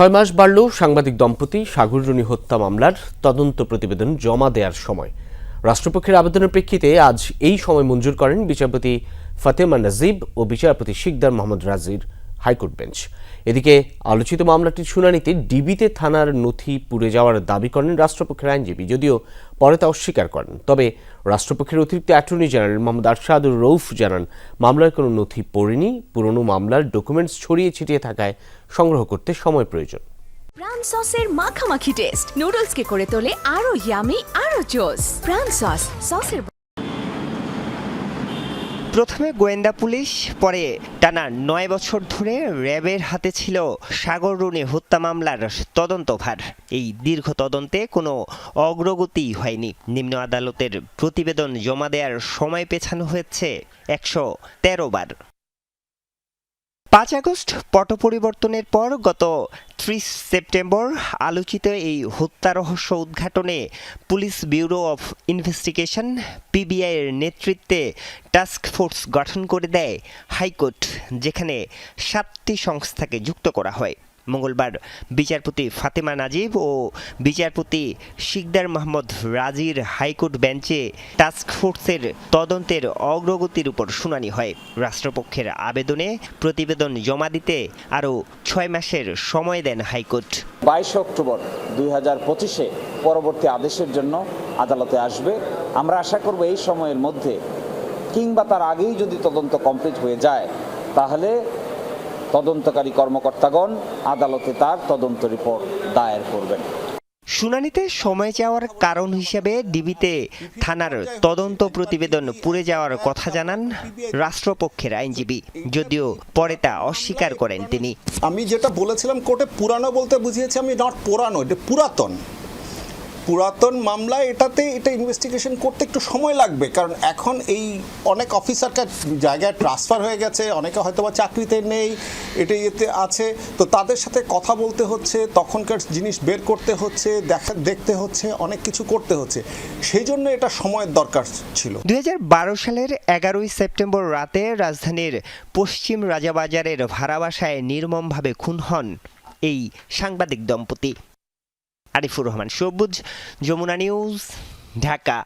ছয় মাস বাড়ল সাংবাদিক দম্পতি সাগররুনি হত্যা মামলার তদন্ত প্রতিবেদন জমা দেওয়ার সময়। রাষ্ট্রপক্ষের আবেদনের প্রেক্ষিতে আজ এই সময় মঞ্জুর করেন বিচারপতি ফাতেমা নাজিব ও বিচারপতি Sikdar Mohammad রাজির। High court bench. এদিকে আলোচিত মামলাটির শুনানিতে ডিবিতে থানার নথি পুড়ে যাওয়ার দাবি করেন রাষ্ট্রপক্ষের আইনজীবী, যদিও পরে তা অস্বীকার করেন। তবে রাষ্ট্রপক্ষের অতিরিক্ত অ্যাটর্নি জেনারেল মোহাম্মদ আরশাদুর রৌফ জানান মামলার কোনো নথি পড়েনি, পুরনো মামলার ডকুমেন্টস ছড়িয়ে ছিটিয়ে থাকায় সংগ্রহ করতে সময় প্রয়োজন। প্রাণ সসের মাখামাখি টেস্ট, নুডলসকে করে তোলে আরও ইয়ামি আরও জোস। প্রাণ সস, সসের প্রথমে গোয়েন্দা পুলিশ, পরে টানা নয় বছর ধরে র্যাবের হাতে ছিল সাগর রুনে হত্যা মামলার তদন্তভার এই দীর্ঘ তদন্তে কোনো অগ্রগতি হয়নি। নিম্ন আদালতের প্রতিবেদন জমা দেওয়ার সময় পেছানো হয়েছে একশো তেরো বার। পাঁচ আগস্ট পট পরিবর্তনের পর গত ত্রিশ সেপ্টেম্বর আলোচিত এই হত্যা রহস্য উদ্ঘাটনে পুলিশ ব্যুরো অফ ইনভেস্টিগেশন পিবিআইয়ের নেতৃত্বে টাস্ক ফোর্স গঠন করে দেয় হাইকোর্ট, যেখানে সাতটি সংস্থাকে যুক্ত করা হয়। মঙ্গলবার বিচারপতি ফাতেমা নাজিব ও বিচারপতি শিকদার মোহাম্মদ রাজির হাইকোর্ট বেঞ্চে টাস্ক ফোর্সের তদন্তের অগ্রগতির উপর শুনানি হয়। রাষ্ট্রপক্ষের আবেদনে প্রতিবেদন জমা দিতে আরও ছয় মাসের সময় দেন হাইকোর্ট। বাইশে অক্টোবর দুই হাজার পঁচিশে পরবর্তী আদেশের জন্য আদালতে আসবে। আমরা আশা করব এই সময়ের মধ্যে কিংবা তার আগেই যদি তদন্ত কমপ্লিট হয়ে যায়, তাহলে তদন্তকারী কর্মকর্তাগণ আদালতে তার তদন্ত রিপোর্ট দায়ের করবেন। শুনানিতে সময় চাওয়ার কারণ হিসেবে ডিবিতে থানার তদন্ত প্রতিবেদন পুড়ে যাওয়ার কথা জানান রাষ্ট্রপক্ষের আইনজীবী যদিও পরে তা অস্বীকার করেন তিনি। আমি যেটা বলেছিলাম কোর্টে পুরানো বলতে বুঝিয়েছি আমি নট পুরানো এটা পুরাতন। পুরাতন মামলা, এটাতে এটা ইনভেস্টিগেশন করতে একটু সময় লাগবে। কারণ এখন এই অনেক অফিসারটা জায়গায় ট্রান্সফার হয়ে গেছে, অনেকে হয়তো বা চাকরিতে নেই, এটা ইয়েতে আছে। তো তাদের সাথে কথা বলতে হচ্ছে, তখনকার জিনিস বের করতে হচ্ছে, দেখা, দেখতে হচ্ছে, অনেক কিছু করতে হচ্ছে। সেই জন্য এটা সময়ের দরকার ছিল। দুই হাজার বারো সালের এগারোই সেপ্টেম্বর রাতে রাজধানীর পশ্চিম রাজাবাজারের ভাড়া বাসায় নির্মমভাবে খুন হন এই সাংবাদিক দম্পতি। আরিফুর রহমান। সবুজ যমুনা নিউজ ঢাকা।